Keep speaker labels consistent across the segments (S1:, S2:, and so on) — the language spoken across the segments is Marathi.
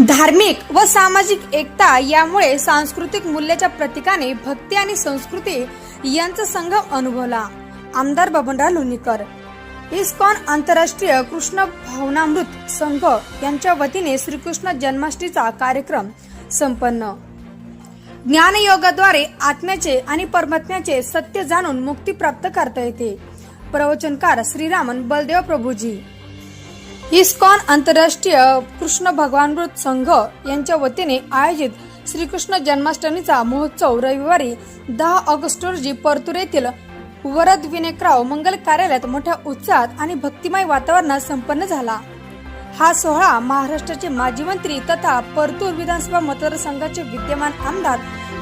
S1: धार्मिक व सामाजिक एकता यामुळे सांस्कृतिक मूल्याच्या प्रतीकाने भक्ती आणि संस्कृती यांचा संगम अनुभवला. आमदार बबनराव लोणीकर. इस्कॉन आंतरराष्ट्रीय कृष्ण भावनामृत संघ यांच्या वतीने श्रीकृष्ण जन्माष्टमीचा कार्यक्रम संपन्न. ज्ञानयोगाद्वारे आत्म्याचे आणि परमात्म्याचे सत्य जाणून मुक्ती प्राप्त करता येते. प्रवचनकार श्रीरामन बलदेव प्रभूजी. इस्कॉन आंतरराष्ट्रीय कृष्ण भगवानमृत संघ यांच्या वतीने आयोजित श्रीकृष्ण जन्माष्टमीचा महोत्सव रविवारी दहा ऑगस्ट रोजी परतूर येथील वरद विनेकराव मंगल कार्यालयात मोठ्या उत्साहात आणि भक्तिमय वातावरणात संपन्न झाला. हा सोहळा महाराष्ट्राचे माजी मंत्री तथा परतूर विधानसभा मतदारसंघाचे विद्यमान आमदार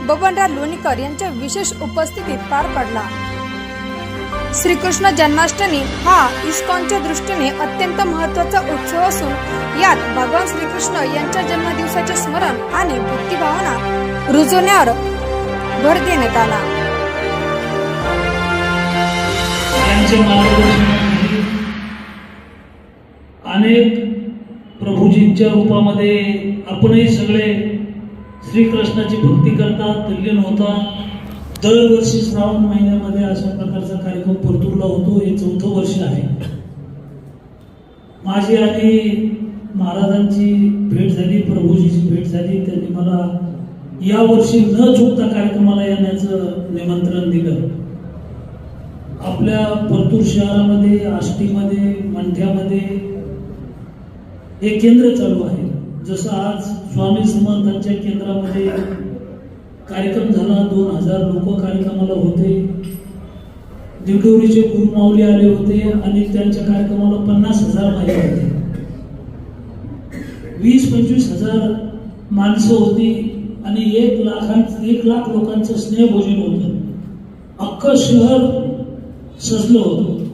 S1: बबनराव लोणीकर यांच्या विशेष उपस्थितीत पार पडला. श्रीकृष्ण जन्माष्टमी हा इस्कॉनच्या दृष्टीने अत्यंत महत्त्वाचा उत्सव असून यात भगवान श्रीकृष्ण यांच्या जन्मदिवसाचे स्मरण आणि भक्तिभावना रुजवण्यावर भर देण्यात आला.
S2: अनेक प्रभूजींच्या रूपामध्ये आपणही सगळे श्रीकृष्णाची भक्ती करतात तल्लीन होतात दरवर्षी श्रावण महिन्यामध्ये अशा प्रकारचा कार्यक्रम परतूरला होतो. हे चौथं वर्ष आहे. माझी आणि महाराजांची भेट झाली प्रभूजीची भेट झाली. त्यांनी मला या वर्षी न चुकता कार्यक्रमाला येण्याचं निमंत्रण दिलं. आपल्या परतूर शहरामध्ये आष्टीमध्ये मंठ्यामध्ये हे केंद्र चालू आहे. जसं आज स्वामी समर्थांच्या केंद्रामध्ये कार्यक्रम झाला दोन हजार लोक कार्यक्रमाला होते. दिवडोरीचे गुरुमाऊली आले होते आणि त्यांच्या कार्यक्रमाला पन्नास हजार माहिती होते. वीस पंचवीस हजार माणसं होती आणि एक लाखां एक लाख लोकांचं स्नेहभोजन होतं. अख्खं शहर सजलं होतं.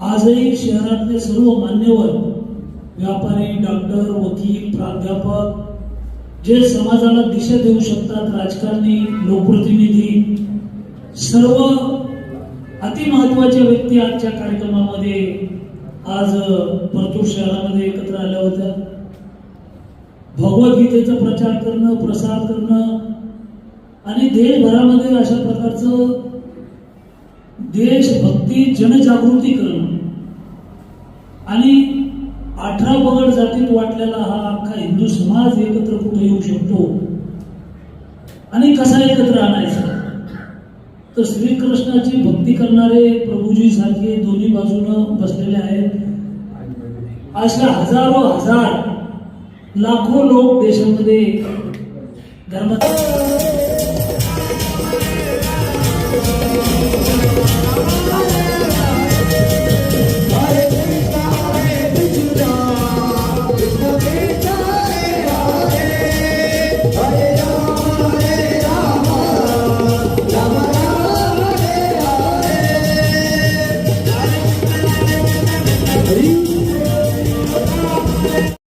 S2: आजही शहरातले सर्व मान्यवर व्यापारी डॉक्टर वकील प्राध्यापक जे समाजाला दिशा देऊ शकतात राजकारणी लोकप्रतिनिधी सर्व अतिमहत्वाच्या व्यक्ती आजच्या कार्यक्रमामध्ये आज परतूर शहरामध्ये एकत्र आल्या होत्या. भगवद्गीतेचा प्रचार करणं प्रसार करणं आणि देशभरामध्ये अशा प्रकारचं देशभक्ती जनजागृती करणं. आणि अठरा पगड जातीत वाटलेला हा अख्खा हिंदू समाज एकत्र कुठे येऊ शकतो? आणि कसा एकत्र आणायचा? तर श्रीकृष्णाची भक्ती करणारे प्रभूजी सारखे दोन्ही बाजूनं बसलेले आहेत. अशा हजारो हजार लाखो लोक देशामध्ये धर्म